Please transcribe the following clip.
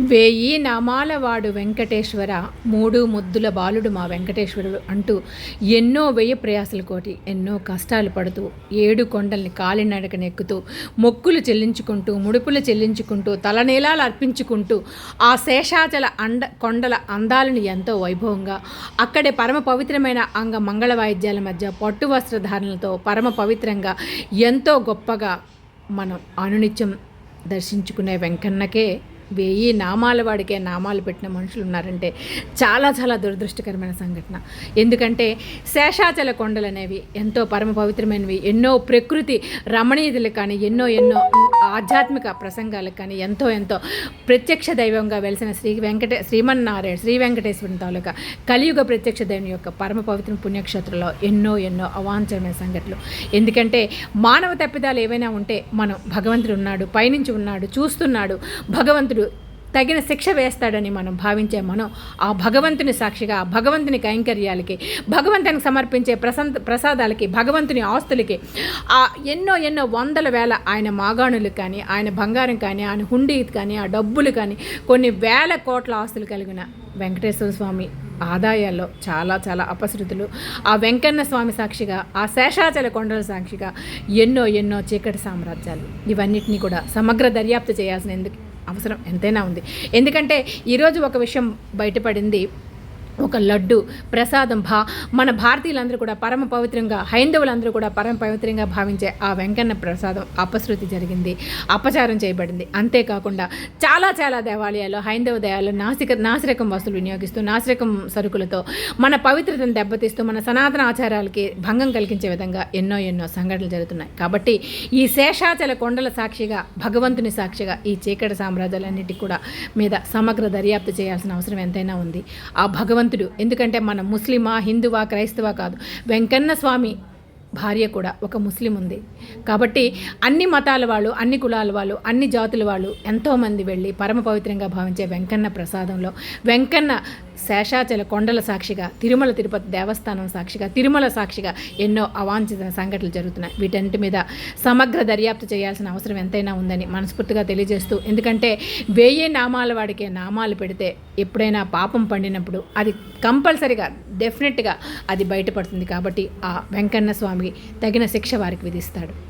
వేయి నామాల వాడు వెంకటేశ్వర మూడు ముద్దుల బాలుడు మా వెంకటేశ్వరుడు అంటూ ఎన్నో వెయ్యి ప్రయాసల కోటి ఎన్నో కష్టాలు పడుతూ ఏడు కొండల్ని కాలినడకన ఎక్కుతూ మొక్కులు చెల్లించుకుంటూ ముడుపులు చెల్లించుకుంటూ తలనీలాలు అర్పించుకుంటూ ఆ శేషాచల అండ కొండల అందాలను ఎంతో వైభవంగా అక్కడే పరమ పవిత్రమైన అంగ మంగళ వాయిద్యాల మధ్య పట్టు వస్త్రధారణలతో పరమ పవిత్రంగా ఎంతో గొప్పగా మనం అనునిత్యం దర్శించుకునే వెంకన్నకే వెయ్యి నామాల వాడికే నామాలు పెట్టిన మనుషులు ఉన్నారంటే చాలా చాలా దురదృష్టకరమైన సంఘటన. ఎందుకంటే శేషాచల కొండలు అనేవి ఎంతో పరమ పవిత్రమైనవి ఎన్నో ప్రకృతి రమణీయతలు కానీ ఎన్నో ఎన్నో ఆధ్యాత్మిక ప్రసంగాలకు కానీ ఎంతో ఎంతో ప్రత్యక్ష దైవంగా వెలిసిన శ్రీ వెంకటే శ్రీమన్నారాయణ శ్రీ వెంకటేశ్వరుని తాలూకా కలియుగ ప్రత్యక్ష దైవం యొక్క పరమ పవిత్ర పుణ్యక్షేత్రంలో ఎన్నో ఎన్నో అవాంఛనమైన సంఘటనలు. ఎందుకంటే మానవ తప్పిదాలు ఏవైనా ఉంటే మనం భగవంతుడు ఉన్నాడు పైనుంచి ఉన్నాడు చూస్తున్నాడు భగవంతుడు తగిన శిక్ష వేస్తాడని మనం భావించే మనం ఆ భగవంతుని సాక్షిగా ఆ భగవంతుని కైంకర్యాలకి భగవంతునికి సమర్పించే ప్రసంత ప్రసాదాలకి భగవంతుని ఆస్తులకి ఆ ఎన్నో ఎన్నో వందల వేల ఆయన మాగాణులు కానీ ఆయన బంగారం కానీ ఆయన హుండీ కానీ ఆ డబ్బులు కానీ కొన్ని వేల కోట్ల ఆస్తులు కలిగిన వెంకటేశ్వర స్వామి ఆదాయాల్లో చాలా చాలా అపశృతులు. ఆ వెంకన్న స్వామి సాక్షిగా ఆ శేషాచల కొండల సాక్షిగా ఎన్నో ఎన్నో చీకటి సామ్రాజ్యాలు. ఇవన్నిటినీ కూడా సమగ్ర దర్యాప్తు చేయాల్సిన ఎందుకు అవసరం ఎంతైనా ఉంది. ఎందుకంటే ఈరోజు ఒక విషయం బయటపడింది. ఒక లడ్డు ప్రసాదం భా. మన భారతీయులందరూ కూడా పరమ పవిత్రంగా హైందవులందరూ కూడా పరమ పవిత్రంగా భావించే ఆ వెంకన్న ప్రసాదం అపశృతి జరిగింది అపచారం చేయబడింది. అంతేకాకుండా చాలా చాలా దేవాలయాల్లో హైందవ దేవాలయాల్లో నాసిక నాసిరకం వస్తువులు వినియోగిస్తూ నాసిరకం సరుకులతో మన పవిత్రతను దెబ్బతీస్తూ మన సనాతన ఆచారాలకి భంగం కలిగించే విధంగా ఎన్నో ఎన్నో సంఘటనలు జరుగుతున్నాయి. కాబట్టి ఈ శేషాచల కొండల సాక్షిగా భగవంతుని సాక్షిగా ఈ చీకటి సామ్రాజ్యాలన్నిటికీ కూడా మీద సమగ్ర దర్యాప్తు చేయాల్సిన అవసరం ఎంతైనా ఉంది. ఆ భగవంతుడు ఎందుకంటే మనం ముస్లిమా హిందువా క్రైస్తవా కాదు. వెంకన్న స్వామి భార్య కూడా ఒక ముస్లిం ఉంది. కాబట్టి అన్ని మతాల వాళ్ళు అన్ని కులాల వాళ్ళు అన్ని జాతుల వాళ్ళు ఎంతోమంది వెళ్ళి పరమ పవిత్రంగా భావించే వెంకన్న ప్రసాదంలో వెంకన్న శేషాచల కొండల సాక్షిగా తిరుమల తిరుపతి దేవస్థానం సాక్షిగా తిరుమల సాక్షిగా ఎన్నో అవాంఛిత సంఘటనలు జరుగుతున్నాయి. వీటన్నిటి మీద సమగ్ర దర్యాప్తు చేయాల్సిన అవసరం ఎంతైనా ఉందని మనస్ఫూర్తిగా తెలియజేస్తూ ఎందుకంటే వేయే నామాల వాడికే నామాలు పెడితే ఎప్పుడైనా పాపం పండినప్పుడు అది కంపల్సరిగా డెఫినెట్గా అది బయటపడుతుంది. కాబట్టి ఆ వెంకన్న స్వామి తగిన శిక్ష వారికి విధిస్తాడు.